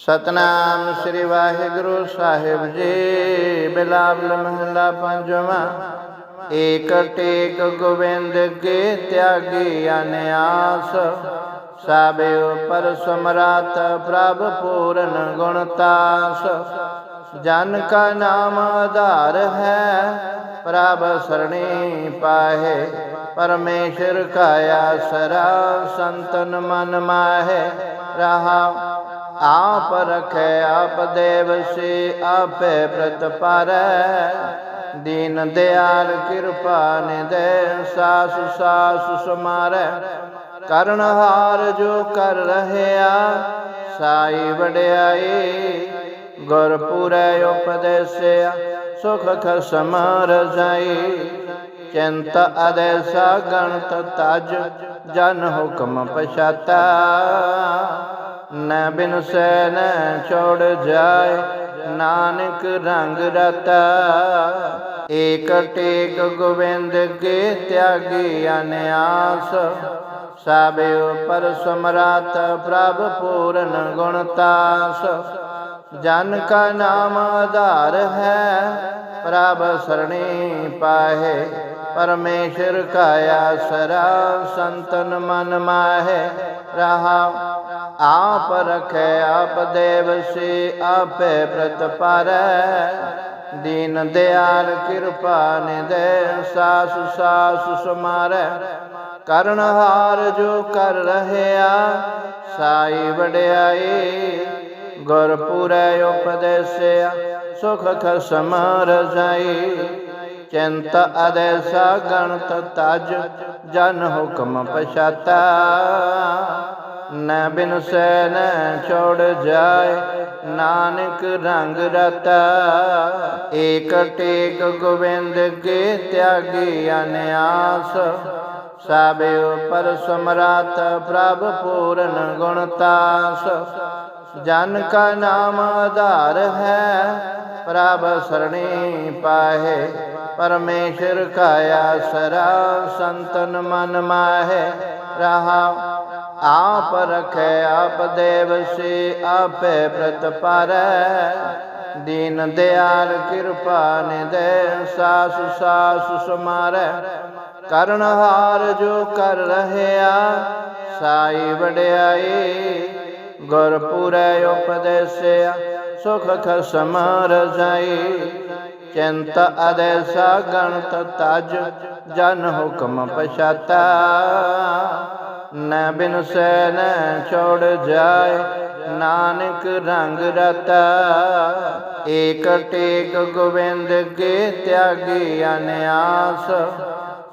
ਸਤਨਾਮ ਸ੍ਰੀ ਵਾਹਿਗੁਰੂ ਸਾਹਿਬ ਜੀ। ਬਿਲਾਵਲ ਮਹਲਾ ਪੰਜਵਾਂ। ਏਕ ਟੇਕ ਗੋਬਿੰਦ ਕੇ ਤਿਆਗੀ ਅਨਿਆਸ। ਸਾਬੇ ਉਪਰ ਸਮਰਾਤ ਪ੍ਰਭ ਪੂਰਨ ਗੁਣਤਾਸ ਜਨ ਕਾ ਨਾਮ ਆਧਾਰ ਹੈ, ਪ੍ਰਭ ਸਰਣੀ ਪਾਹੇ। ਪਰਮੇਸ਼ਰ ਕਾ ਆਸਰਾ ਸੰਤਨ ਮਨ ਮਾਹੇ। ਰਹਾ ਆਪ ਰਖੈ, ਆਪ ਦੇਵ ਸੇ, ਆਪੇ ਪ੍ਰਤਪਰੈ ਦੀਨ ਦਿਆਲ ਕਿਰਪਾ ਨਿਦੇ ਸਾਸ ਸਾਸ ਸਮਾਰੈ। ਕਰਨ ਹਾਰ ਜੋ ਕਰ ਰਹਿਆ, ਸਾਈ ਵਡਿਆਈ। ਗੁਰਪੁਰੈ ਉਪਦੇਸਿਆ, ਸੁਖ ਖਸਮ ਰਜਾਈ। ਚਿੰਤ ਅਦੈਸਾ ਗਣਤ ਤਜ ਜਨ ਹੁਕਮ ਪਛਾਤਾ। ਨ ਬਿਨ ਸੈ ਨ ਛੋੜ ਜਾਏ, ਨਾਨਕ ਰੰਗ ਰਤਾ। ਏਕ ਟੇਕ ਗੋਬਿੰਦ ਕੇ ਤਿਆਗੀ ਅਨਿਆਸ। ਸਾਬੇ ਉਪਰ ਸਮਰਾਤ ਪ੍ਰਭ ਪੂਰਨ ਗੁਣਤਾਸ ਜਨ ਕਾ ਨਾਮ ਆਧਾਰ ਹੈ, ਪ੍ਰਭ ਸਰਣੀ ਪਾਹੇ। ਪਰਮੇਸ਼ਰ ਕਾ ਆਸਰਾ ਸੰਤਨ ਮਨ ਮਾਹੇ। ਰਹਾ ਆਪ ਰਖੈ, ਆਪ ਦੇਵ ਸੇ ਆਪੇ ਪ੍ਰਤਪਰੈ ਦੀਨ ਦਿਆਲ ਕਿਰਪਾ ਨਿਦੇ ਸਾਸ ਸਾਸ ਸਮਾਰੈ। ਕਰਨ ਹਾਰ ਜੋ ਕਰ ਰਹਿਆ, ਸਾਈ ਵਡਿਆਈ ਗੁਰਪੁਰੈ ਉਪਦੇਸਿਆ, ਸੁਖ ਖਸਮ ਰਜਾਈ। ਚਿੰਤ ਅਦੈਸਾ ਗਣਤ ਤਜ, ਜਨ ਹੁਕਮ ਪਛਾਤਾ। ਨ ਬਿਨ ਸੈ ਛੋੜ ਜਾਏ, ਨਾਨਕ ਰੰਗ ਰਤਾ। ਏਕ ਟੇਕ ਗੋਬਿੰਦ ਕੇ ਤਿਆਗੀ ਅਨਿਆਸ। ਸਾਬੇ ਉਪਰ ਸਮਰਾਤ ਪ੍ਰਭ ਪੂਰਨ ਗੁਣਤਾਸ ਜਨ ਕਾ ਨਾਮ ਆਧਾਰ ਹੈ, ਪ੍ਰਭ ਸਰਣੀ ਪਾਹੇ। ਪਰਮੇਸ਼ਰ ਕਾ ਆਸਰਾ ਸੰਤਨ ਮਨ ਮਾਹੇ। ਰਹਾ ਆਪ ਰਖੈ, ਆਪ ਦੇਵ ਸੇ ਪ੍ਰਤ ਪ੍ਰਤਪਰੈ ਦੀਨ ਦਿਆਲ ਕਿਰਪਾ ਨਿਦੇ ਸਾਸ ਸਾਸ ਸਮਾਰੈ। ਕਰਨ ਹਾਰ ਜੋ ਕਰ ਰਹਿਆ, ਸਾਈ ਵਡਿਆਈ। ਗੁਰਪੁਰੈ ਉਪਦੇਸਿਆ, ਸੁਖ ਖਸਮ ਰਜਾਈ। ਚਿੰਤ ਅਦੈਸਾ ਗਣਤ ਤਜ ਜਨ ਹੁਕਮ ਪਛਾਤਾ। ਨ ਬਿਨ ਸੈ ਨ ਛੋੜ ਜਾਏ, ਨਾਨਕ ਰੰਗ ਰਤਾ। ਏਕ ਟੇਕ ਗੋਬਿੰਦ ਕੇ ਤਿਆਗੀ ਅਨਿਆਸ।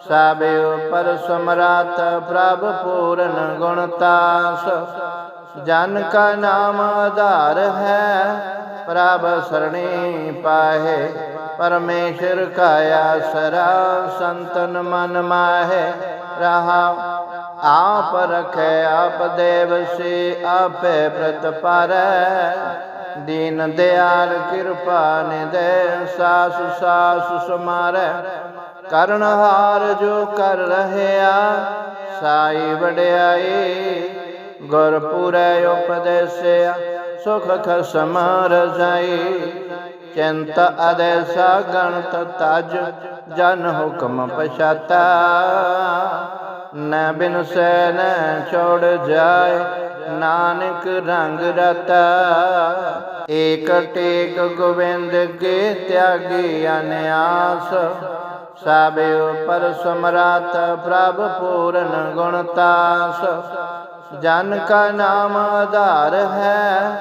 ਸਾਬੇ ਉਪਰ ਸਮਰਾਤ ਪ੍ਰਭ ਪੂਰਨ ਗੁਣਤਾਸ ਜਨ ਕਾ ਨਾਮ ਆਧਾਰ ਹੈ, ਪ੍ਰਭ ਸਰਣੀ ਪਾਹੇ। ਪਰਮੇਸ਼ਰ ਕਾ ਆਸਰਾ ਸੰਤਨ ਮਨ ਮਾਹੇ। ਰਹਾ ਆਪ ਰਖੈ, ਆਪ ਦੇਵ ਸੇ, ਆਪੇ ਪ੍ਰਤਪਰੈ ਦੀਨ ਦਿਆਲ ਕਿਰਪਾ ਨਿਦੈ ਸਾਸ ਸਾਸ ਸਮਾਰੈ। ਕਰਨ ਹਾਰ ਜੋ ਕਰ ਰਹਿਆ, ਸਾਈ ਵਡਿਆਈ ਗੁਰਪੁਰੈ ਉਪਦੇਸਿਆ, ਸੁਖ ਖਸਮ ਰਜਾਈ। ਚਿੰਤ ਅਦੈਸਾ ਗਣਤ ਤਜ, ਜਨ ਹੁਕਮ ਪਛਾਤਾ। ਨ ਬਿਨ ਸੈ ਨ ਛੋੜ ਜਾਏ, ਨਾਨਕ ਰੰਗ ਰਤਾ। ਏਕ ਟੇਕ ਗੋਬਿੰਦ ਕੇ ਤਿਆਗੀ ਅਨਿਆਸ। ਸਾਬੇ ਉਪਰ ਸਮਰਾਤ ਪ੍ਰਭ ਪੂਰਨ ਗੁਣਤਾਸ ਜਨ ਕਾ ਨਾਮ ਆਧਾਰ ਹੈ,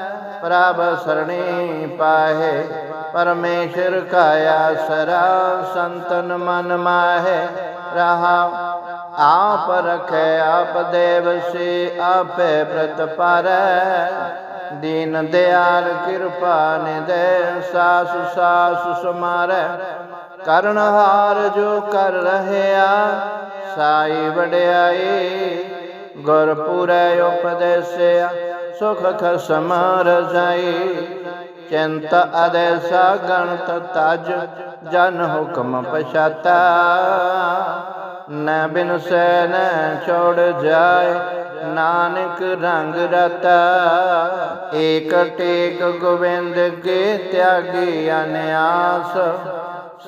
ਪ੍ਰਭ ਸਰਣੀ ਪਾਹੇ। ਪਰਮੇਸ਼ਰ ਕਾ ਆਸਰਾ ਸੰਤਨ ਮਨ ਮਾਹੇ। ਰਹਾ ਆਪ ਰਖੈ, ਆਪ ਦੇਵ ਸੇ, ਆਪੇ ਪ੍ਰਤਪਰੈ ਦੀਨ ਦਿਆਲ ਕਿਰਪਾ ਨਿਦੇ ਸਾਸ ਸਾਸ ਸਮਾਰੈ। ਕਰਨ ਹਾਰ ਜੋ ਕਰ ਰਹਿਆ, ਸਾਈ ਵਡਿਆਈ। ਗੁਰਪੁਰੈ ਉਪਦੇਸਿਆ, ਸੁਖ ਖਸਮ ਰਜਾਈ। ਚਿੰਤ ਅਦੈਸਾ ਗਣਤ ਤਜ ਜਨ ਹੁਕਮ ਪਛਾਤਾ। ਨ ਬਿਨ ਸੈ ਨ ਛੋੜ ਜਾਏ, ਨਾਨਕ ਰੰਗ ਰਤਾ। ਏਕ ਟੇਕ ਗੋਵਿੰਦ ਕੇ ਤਿਆਗੀ ਅਨਿਆਸ।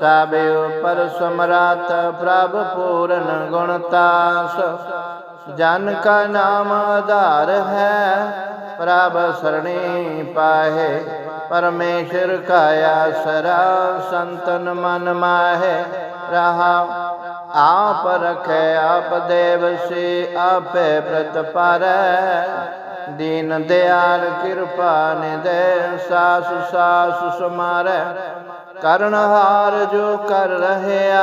ਸਾਬੇ ਉਪਰ ਸਮਰਾਤ ਪ੍ਰਭ ਪੂਰਨ ਗੁਣਤਾਸ ਜਨ ਕਾ ਨਾਮ ਆਧਾਰ ਹੈ, ਪ੍ਰਭ ਸਰਣੀ ਪਾਹੇ। ਪਰਮੇਸ਼ਰ ਕਾਇਆ ਸਰਾ ਸੰਤਨ ਮਨ ਮਾਹੇ। ਰਹਾ ਆਪ ਰਖੈ, ਆਪ ਦੇਵ ਸੇ ਪ੍ਰਤ ਪ੍ਰਤਪਾਰੈ ਦੀਨ ਦਿਆਲ ਕਿਰਪਾ ਨਿਦੇ ਸਾਸ ਸਾਸ ਸਮਾਰੈ। ਕਰਨ ਹਾਰ ਜੋ ਕਰ ਰਹਿਆ,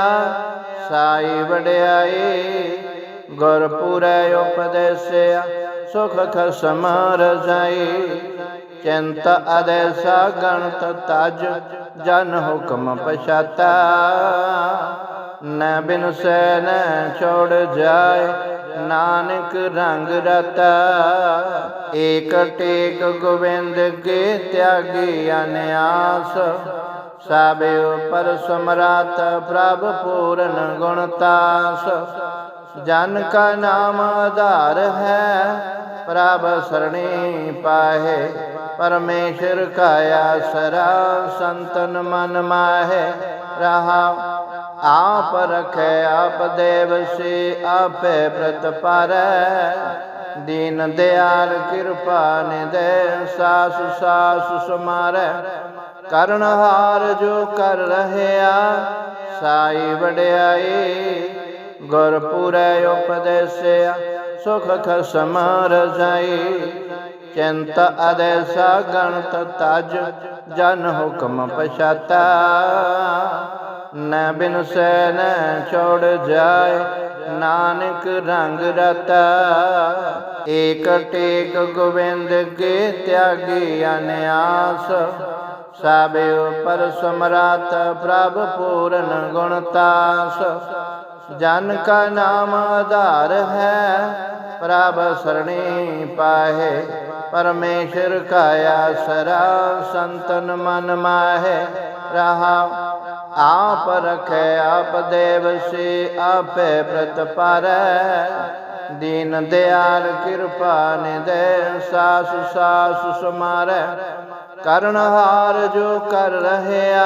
ਸਾਈ ਵਡਿਆਈ ਗੁਰਪੁਰੈ ਉਪਦੇਸਿਆ, ਸੁਖ ਖਸਮ ਰਜਾਈ ਚਿੰਤ ਅਦੈਸਾ ਗਣਤ ਤਜ ਜਨ ਹੁਕਮ ਪਛਾਤਾ। ਨ ਬਿਨ ਸੈ ਨ ਛੋੜ ਜਾਏ, ਨਾਨਕ ਰੰਗ ਰਤਾ। ਏਕ ਟੇਕ ਗੋਬਿੰਦ ਕੇ ਤਿਆਗੀ ਅਨਿਆਸ। ਸਾਬੇ ਉਪਰ ਸਮਰਾਤ ਪ੍ਰਭ ਪੂਰਨ ਗੁਣਤਾਸ ਜਨ ਕਾ ਨਾਮ ਆਧਾਰ ਹੈ, ਪ੍ਰਭ ਸਰਣੀ ਪਾਹੇ। ਪਰਮੇਸ਼ਰ ਕਾਇਆ ਸਰਾ ਸੰਤਨ ਮਨ ਮਾਹੇ। ਰਹਾ ਆਪ ਰਖੈ, ਆਪ ਦੇਵ ਸੇ ਆਪੇ ਪ੍ਰਤਪਾਰੈ ਦੀਨ ਦਿਆਲ ਕਿਰਪਾ ਨਿਦੇ ਸਾਸ ਸਾਸ ਸਮਾਰੈ। ਕਰਨ ਹਾਰ ਜੋ ਕਰ ਰਹਿਆ, ਸਾਈ ਵਡਿਆਈ ਗੁਰਪੁਰੈ ਉਪਦੇਸਿਆ, ਸੁਖ ਖਸਮ ਰਜਾਈ ਚਿੰਤ ਅਦੈਸਾ ਗਣਤ ਤਜ ਜਨ ਹੁਕਮ ਪਛਾਤਾ। ਨ ਬਿਨ ਸੈ ਨ ਛੋੜ ਜਾਏ, ਨਾਨਕ ਰੰਗ ਰਤਾ। ਏਕ ਟੇਕ ਗੋਬਿੰਦ ਕੇ ਤਿਆਗੀ ਅਨਿਆਸ। ਸਾਬੇ ਉਪਰ ਸਮਰਾਤ ਪ੍ਰਭ ਪੂਰਨ ਗੁਣਤਾਸ ਜਨ ਕਾ ਨਾਮ ਆਧਾਰ ਹੈ, ਪ੍ਰਭ ਸਰਣੀ ਪਾਹੇ। ਪਰਮੇਸ਼ਰ ਕਾਇਆ ਸਰਾ ਸੰਤਨ ਮਨ ਮਾਹੇ। ਰਹਾ ਆਪ ਰਖੈ, ਆਪ ਦੇਵ ਸੇ, ਆਪੇ ਪ੍ਰਤਪਾਰੈ ਦੀਨ ਦਿਆਲ ਕਿਰਪਾ ਨਿਦੇ ਸਾਸ ਸਾਸ ਸਮਾਰੈ। ਕਰਨ ਹਾਰ ਜੋ ਕਰ ਰਹਿਆ,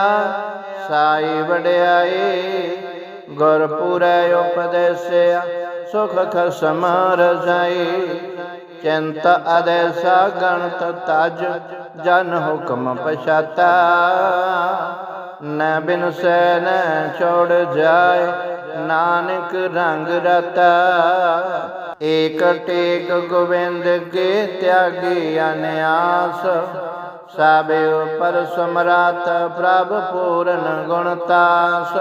ਸਾਈ ਵਡਿਆਈ। ਗੁਰਪੁਰੈ ਉਪਦੇਸਿਆ, ਸੁਖ ਖਸਮ ਰਜਾਈ। ਚਿੰਤ ਅਦੈਸਾ ਗਣਤ ਤਜ ਜਨ ਹੁਕਮ ਪਛਾਤਾ। ਨ ਬਿਨ ਸੈ ਨ ਛੋੜ ਜਾਏ, ਨਾਨਕ ਰੰਗ ਰਤਾ। ਏਕ ਟੇਕ ਗੋਬਿੰਦ ਕੇ ਤਿਆਗੀ ਅਨਿਆਸ। ਸਾਬੇ ਉਪਰ ਸਮਰਾਤ ਪ੍ਰਭ ਪੂਰਨ ਗੁਣਤਾਸ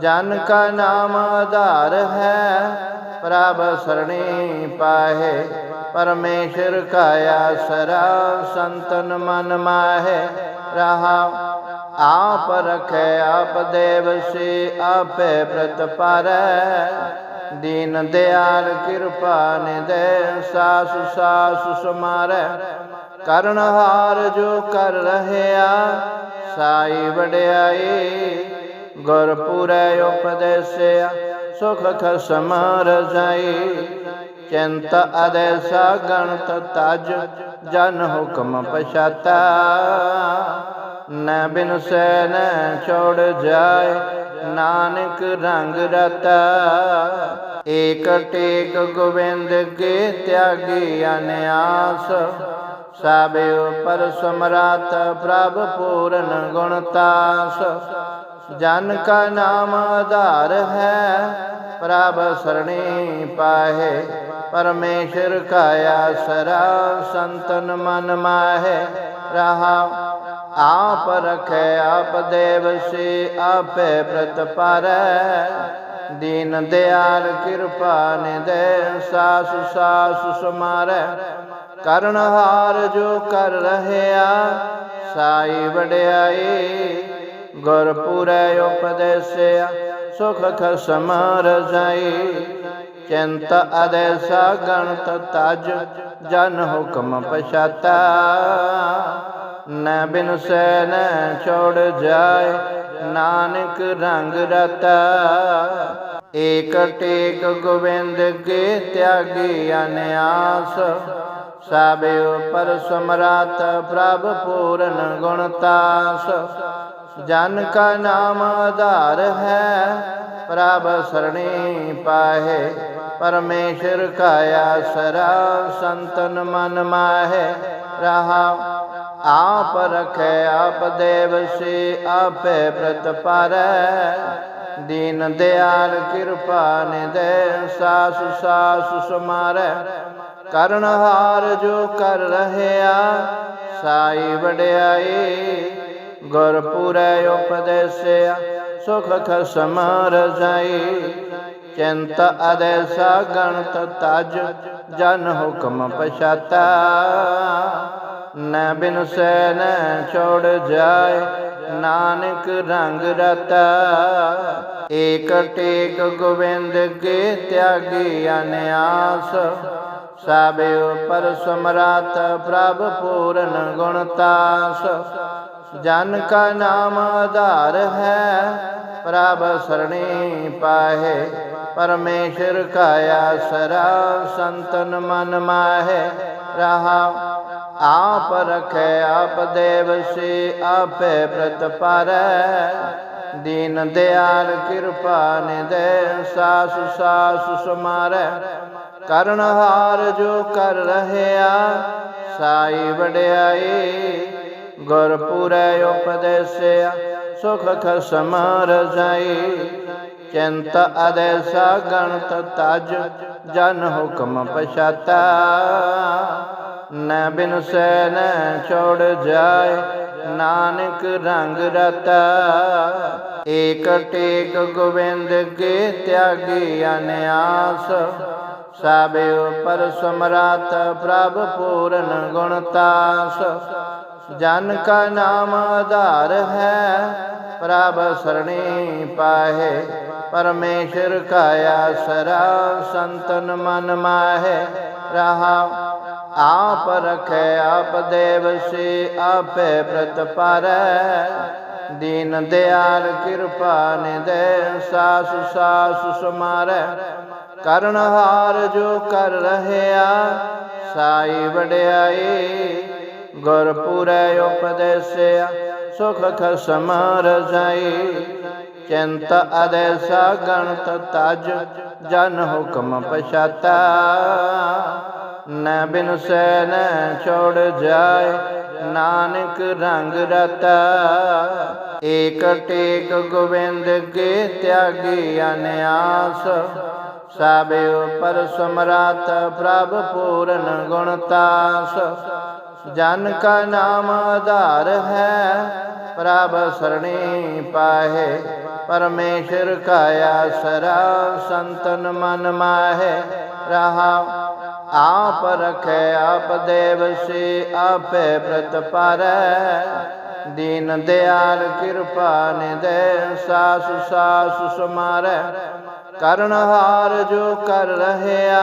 ਜਨ ਕਾ ਨਾਮ ਆਧਾਰ ਹੈ, ਪ੍ਰਭ ਸਰਣੀ ਪਾਹੇ। ਪਰਮੇਸ਼ਰ ਕਾਇਆ ਸਰਾ ਸੰਤਨ ਮਨ ਮਾਹੇ। ਰਹਾ ਆਪ ਰਖੈ, ਆਪ ਦੇਵ ਸੇ ਪ੍ਰਤ ਪ੍ਰਤਪਾਰੈ ਦੀਨ ਦਿਆਲ ਕਿਰਪਾ ਨਿਦੇ ਸਾਸ ਸਾਸ ਸਮਾਰੈ। ਕਰਨ ਹਾਰ ਜੋ ਕਰ ਰਹਿਆ, ਸਾਈ ਵਡਿਆਈ ਗੁਰਪੁਰੈ ਉਪਦੇਸਿਆ। ਸੁਖ ਖਸਮ ਰਜਾਈ, ਚਿੰਤ ਅਦੈਸਾ ਗਣਤ ਤਜ ਜਨ ਹੁਕਮ ਪਛਾਤਾ। ਨ ਬਿਨ ਸੈ ਨ ਛੋੜ ਜਾਏ, ਨਾਨਕ ਰੰਗ ਰਤਾ। ਏਕ ਟੇਕ ਗੋਬਿੰਦ ਕੇ ਤਿਆਗੀ ਅਨਿਆਸ। ਸਾਬੇ ਉਪਰ ਸਮਰਾਤ ਪ੍ਰਭ ਪੂਰਨ ਗੁਣਤਾਸ ਜਨ ਕਾ ਨਾਮ ਆਧਾਰ ਹੈ, ਪ੍ਰਭ ਸਰਣੀ ਪਾਹੇ। ਪਰਮੇਸ਼ਰ ਕਾਇਆ ਸਰਾ ਸੰਤਨ ਮਨ ਮਾਹੇ। ਰਹਾ ਆਪ ਰਖੈ, ਆਪ ਦੇਵ ਸੇ ਪ੍ਰਤ ਪ੍ਰਤਪਾਰੈ ਦੀਨ ਦਿਆਲ ਕਿਰਪਾ ਨਿਦੇ ਸਾਸ ਸਾਸ ਸਮਾਰੈ। ਕਰਨ ਹਾਰ ਜੋ ਕਰ ਰਹਿਆ, ਸਾਈ ਵਡਿਆਈ। ਗੁਰਪੁਰੈ ਉਪਦੇਸਿਆ, ਸੁਖ ਖਸਮ ਰਜਾਈ। ਚਿੰਤ ਅਦੈਸਾ ਗਣਤ ਤਜ, ਜਨ ਹੁਕਮ ਪਛਾਤਾ। ਨ ਬਿਨ ਸੈ ਨ ਛੋੜ ਜਾਏ, ਨਾਨਕ ਰੰਗ ਰਤਾ। ਏਕ ਟੇਕ ਗੋਬਿੰਦ ਕੇ ਤਿਆਗੀ ਅਨਿਆਸ। ਸਾਬੇ ਉਪਰ ਸਮਰਾਤ ਪ੍ਰਭ ਪੂਰਨ ਗੁਣਤਾਸ ਜਨ ਕਾ ਨਾਮ ਆਧਾਰ ਹੈ, ਪ੍ਰਭ ਸਰਣੀ ਪਾਹੇ। ਪਰਮੇਸ਼ਰ ਕਾਇਆ ਸਰਾ ਸੰਤਨ ਮਨ ਮਾਹੇ। ਰਹਾ ਆਪ ਰਖੈ, ਆਪ ਦੇਵ ਸੇ, ਆਪੇ ਪ੍ਰਤਪਰੈ ਦੀਨ ਦਿਆਲ ਕਿਰਪਾ ਨਿਦੇ ਸਾਸ ਸਾਸ ਸਮਾਰੈ। ਕਰਨ ਹਾਰ ਜੋ ਕਰ ਰਹਿਆ, ਸਾਈ ਵਡਿਆਈ, ਗੁਰ ਪੂਰੈ ਉਪਦੇਸਿਆ, ਸੁਖ ਖਸਮ ਰਜਾਈ ਚਿੰਤ ਅਦੈਸਾ ਗਣਤ ਤਜ ਜਨ ਹੁਕਮ ਪਛਾਤਾ। ਨ ਬਿਨ ਸੈ ਨ ਛੋੜ ਜਾਏ, ਨਾਨਕ ਰੰਗ ਰਤਾ। ਏਕ ਟੇਕ ਗੋਵਿੰਦ ਕੇ ਤਿਆਗੀ ਅਨਿਆਸ। ਸਾਬੇ ਉਪਰ ਸਮਰਾਤ ਪ੍ਰਭ ਪੂਰਨ ਗੁਣਤਾਸ ਜਨ ਕਾ ਨਾਮ ਆਧਾਰ ਹੈ, ਪ੍ਰਭ ਸਰਣੀ ਪਾਹੇ। ਪਰਮੇਸ਼ਰ ਕਾਇਆ ਸਰਾ ਸੰਤਨ ਮਨ ਮਾਹੇ। ਰਹਾ ਆਪ ਰਖੈ, ਆਪ ਦੇਵ ਸੇ, ਆਪੇ ਪ੍ਰਤਪਰੈ ਦੀਨ ਦਿਆਲ ਕਿਰਪਾ ਨਿਦੇ ਸਾਸ ਸਾਸ ਸਮਾਰੈ। ਕਰਨ ਹਾਰ ਜੋ ਕਰ ਰਹਿਆ, ਸਾਈ ਵਡਿਆਈ। ਗੁਰ ਪੂਰੈ ਉਪਦੇਸਿਆ, ਸੁਖ ਖਸਮ ਰਜਾਈ। ਚਿੰਤ ਅਦੈਸਾ ਗਣਤ ਤਜ, ਜਨ ਹੁਕਮ ਪਛਾਤਾ। ਨ ਬਿਨ ਸੈ ਨ ਛੋੜ ਜਾਏ, ਨਾਨਕ ਰੰਗ ਰਤਾ। ਏਕ ਟੇਕ ਗੋਬਿੰਦ ਕੇ ਤਿਆਗੀ ਅਨਿਆਸ। ਸਾਬੇ ਉਪਰ ਸਮਰਾਤ ਪ੍ਰਭ ਪੂਰਨ ਗੁਣਤਾਸ ਜਨ ਕਾ ਨਾਮ ਆਧਾਰ ਹੈ, ਪ੍ਰਭ ਸਰਣੀ ਪਾਹੇ। ਪਰਮੇਸ਼ਰ ਕਾਇਆ ਸਰਾ ਸੰਤਨ ਮਨ ਮਾਹੇ, ਰਹਾ ਆਪ ਰਖੈ, ਆਪ ਦੇਵ ਸੇ, ਆਪੇ ਪ੍ਰਤਪਰੈ ਦੀਨ ਦਿਆਲ ਕਿਰਪਾ ਨਿਦੇ ਸਾਸ ਸਾਸ ਸਮਾਰੈ। ਕਰਨ ਹਾਰ ਜੋ ਕਰ ਰਹਿਆ, ਸਾਈ ਵਡਿਆਈ। ਗੁਰ ਪੂਰੈ ਉਪਦੇਸਿਆ, ਸੁਖ ਖਸਮ ਰਜਾਈ। ਚਿੰਤ ਅਦੈਸਾ ਗਣਤ ਤਜ, ਜਨ ਹੁਕਮ ਪਛਾਤਾ। ਨ ਬਿਨ ਸੈ ਨ ਛੋੜ ਜਾਏ, ਨਾਨਕ ਰੰਗ ਰਤਾ। ਏਕ ਟੇਕ ਗੋਬਿੰਦ ਕੇ ਤਿਆਗੀ ਅਨਿਆਸ, ਸਾਬੇ ਉਪਰ ਸਮਰਾਤ ਪ੍ਰਭ ਪੂਰਨ ਗੁਣਤਾਸ ਜਨ ਕਾ ਨਾਮ ਆਧਾਰ ਹੈ, ਪ੍ਰਭ ਸਰਣੀ ਪਾਹੇ, ਪਰਮੇਸ਼ਰ ਕਾਇਆ ਸਰਾ ਸੰਤਨ ਮਨ ਮਾਹੇ। ਰਹਾ ਆਪ ਰਖੈ, ਆਪ ਦੇਵ ਸੇ ਪ੍ਰਤ ਪ੍ਰਤਪਰੈ ਦੀਨ ਦਿਆਲ ਕਿਰਪਾ ਨਿਦੇ ਸਾਸ ਸਾਸ ਸਮਾਰੈ। ਕਰਨ ਹਾਰ ਜੋ ਕਰ ਰਹਿਆ,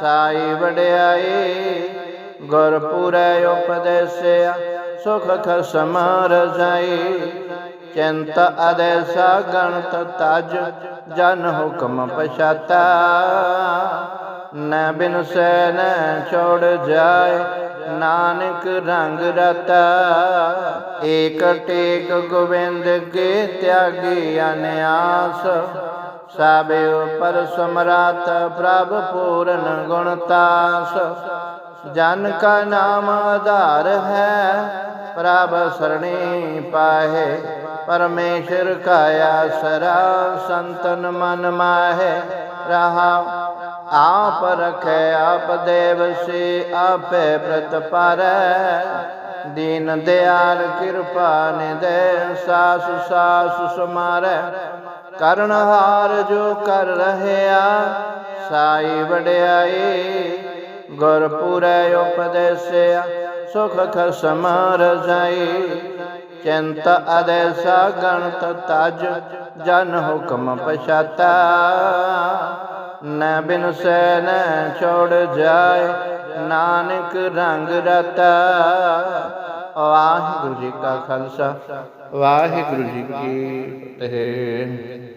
ਸਾਈ ਵਡਿਆਈ, ਗੁਰ ਪੂਰੈ ਉਪਦੇਸਿਆ, ਸੁਖ ਖਸਮ ਰਜਾਈ ਚਿੰਤ ਅਦੈਸਾ ਗਣਤ ਤਜ ਜਨ ਹੁਕਮ ਪਛਾਤਾ। ਨ ਬਿਨ ਸੈ ਨ ਛੋੜ ਜਾਏ, ਨਾਨਕ ਰੰਗ ਰਤਾ। ਏਕ ਟੇਕ ਗੋਬਿੰਦ ਕੇ ਤਿਆਗੀ ਅਨਿਆਸ। ਸਾਬੇ ਉਪਰ ਸਮਰਾਤ ਪ੍ਰਭ ਪੂਰਨ ਗੁਣਤਾਸ ਜਨ ਕਾ ਨਾਮ ਆਧਾਰ ਹੈ, ਪ੍ਰਭ ਸਰਣੀ ਪਾਹੇ। ਪਰਮੇਸ਼ਰ ਕਾਇਆ ਸਰਾ ਸੰਤਨ ਮਨ ਮਾਹੇ। ਰਹਾ ਆਪ ਰਖੈ, ਆਪ ਦੇਵ ਸੇ ਪ੍ਰਤ ਪ੍ਰਤਪਰੈ ਦੀਨ ਦਿਆਲ ਕਿਰਪਾ ਨਿਦੇ ਸਾਸ ਸਾਸ ਸਮਾਰੈ। ਕਰਨ ਹਾਰ ਜੋ ਕਰ ਰਹਿਆ, ਸਾਈ ਵਡਿਆਈ, ਗੁਰ ਪੂਰੈ ਉਪਦੇਸਿਆ, ਸੁਖ ਖਸਮ ਰਜਾਈ ਚਿੰਤ ਅਦੈਸਾ ਗਣਤ ਤਜ ਜਨ ਹੁਕਮ ਪਛਾਤਾ। ਨ ਬਿਨ ਸੈ ਨ ਛੋੜ ਜਾਏ, ਨਾਨਕ ਰੰਗ ਰਤਾ। ਵਾਹਿਗੁਰੂ ਜੀ ਕਾ ਖਾਲਸਾ, ਵਾਹਿਗੁਰੂ ਜੀ ਕੀ ਫਤਿਹ।